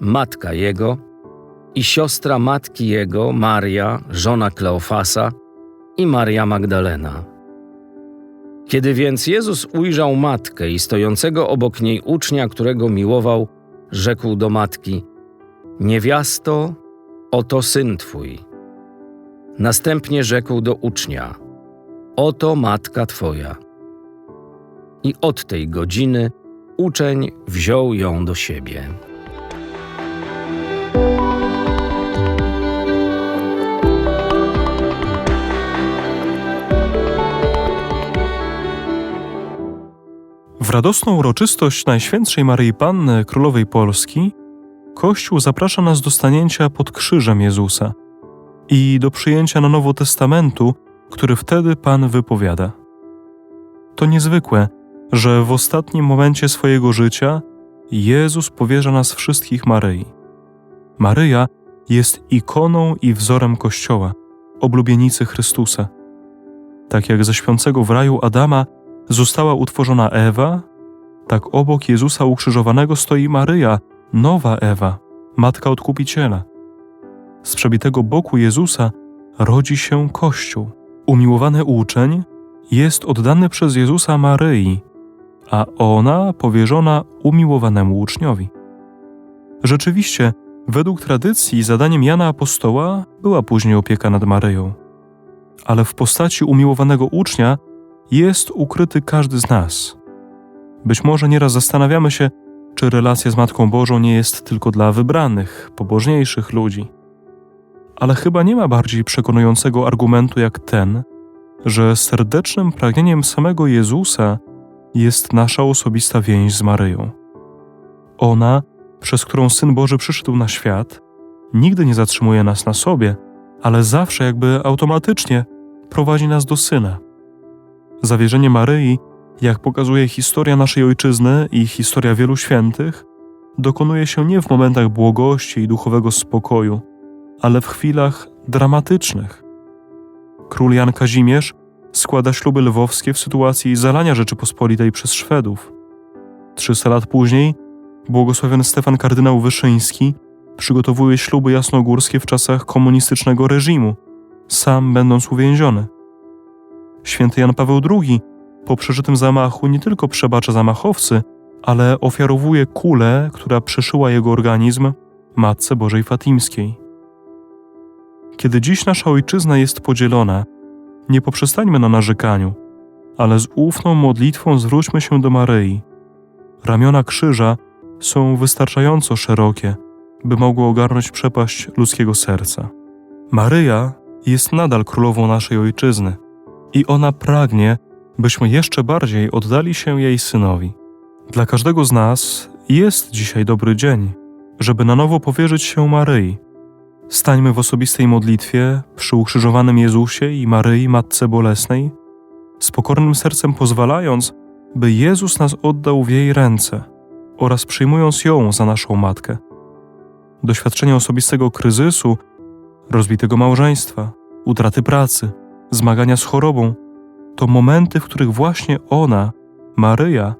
matka jego i siostra matki jego, Maria, żona Kleofasa i Maria Magdalena. Kiedy więc Jezus ujrzał matkę i stojącego obok niej ucznia, którego miłował, rzekł do matki: Niewiasto, oto syn twój. Następnie rzekł do ucznia: Oto matka twoja. I od tej godziny uczeń wziął ją do siebie. Radosną uroczystość Najświętszej Maryi Panny, Królowej Polski, Kościół zaprasza nas do stanięcia pod krzyżem Jezusa i do przyjęcia na nowo testamentu, który wtedy Pan wypowiada. To niezwykłe, że w ostatnim momencie swojego życia Jezus powierza nas wszystkich Maryi. Maryja jest ikoną i wzorem Kościoła, oblubienicy Chrystusa. Tak jak ze śpiącego w raju Adama została utworzona Ewa, tak obok Jezusa ukrzyżowanego stoi Maryja, nowa Ewa, matka odkupiciela. Z przebitego boku Jezusa rodzi się Kościół. Umiłowany uczeń jest oddany przez Jezusa Maryi, a ona powierzona umiłowanemu uczniowi. Rzeczywiście, według tradycji zadaniem Jana Apostoła była później opieka nad Maryją. Ale w postaci umiłowanego ucznia jest ukryty każdy z nas. Być może nieraz zastanawiamy się, czy relacja z Matką Bożą nie jest tylko dla wybranych, pobożniejszych ludzi. Ale chyba nie ma bardziej przekonującego argumentu jak ten, że serdecznym pragnieniem samego Jezusa jest nasza osobista więź z Maryją. Ona, przez którą Syn Boży przyszedł na świat, nigdy nie zatrzymuje nas na sobie, ale zawsze jakby automatycznie prowadzi nas do Syna. Zawierzenie Maryi, jak pokazuje historia naszej ojczyzny i historia wielu świętych, dokonuje się nie w momentach błogości i duchowego spokoju, ale w chwilach dramatycznych. Król Jan Kazimierz składa śluby lwowskie w sytuacji zalania Rzeczypospolitej przez Szwedów. 300 lat później błogosławiony Stefan kardynał Wyszyński przygotowuje śluby jasnogórskie w czasach komunistycznego reżimu, sam będąc uwięziony. Święty Jan Paweł II po przeżytym zamachu nie tylko przebacza zamachowcy, ale ofiarowuje kulę, która przeszyła jego organizm Matce Bożej Fatimskiej. Kiedy dziś nasza ojczyzna jest podzielona, nie poprzestańmy na narzekaniu, ale z ufną modlitwą zwróćmy się do Maryi. Ramiona krzyża są wystarczająco szerokie, by mogło ogarnąć przepaść ludzkiego serca. Maryja jest nadal królową naszej ojczyzny i ona pragnie, byśmy jeszcze bardziej oddali się jej synowi. Dla każdego z nas jest dzisiaj dobry dzień, żeby na nowo powierzyć się Maryi. Stańmy w osobistej modlitwie przy ukrzyżowanym Jezusie i Maryi Matce Bolesnej, z pokornym sercem pozwalając, by Jezus nas oddał w jej ręce oraz przyjmując ją za naszą matkę. Doświadczenie osobistego kryzysu, rozbitego małżeństwa, utraty pracy, zmagania z chorobą, to momenty, w których właśnie ona, Maryja,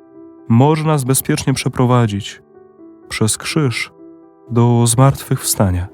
może nas bezpiecznie przeprowadzić przez krzyż do zmartwychwstania.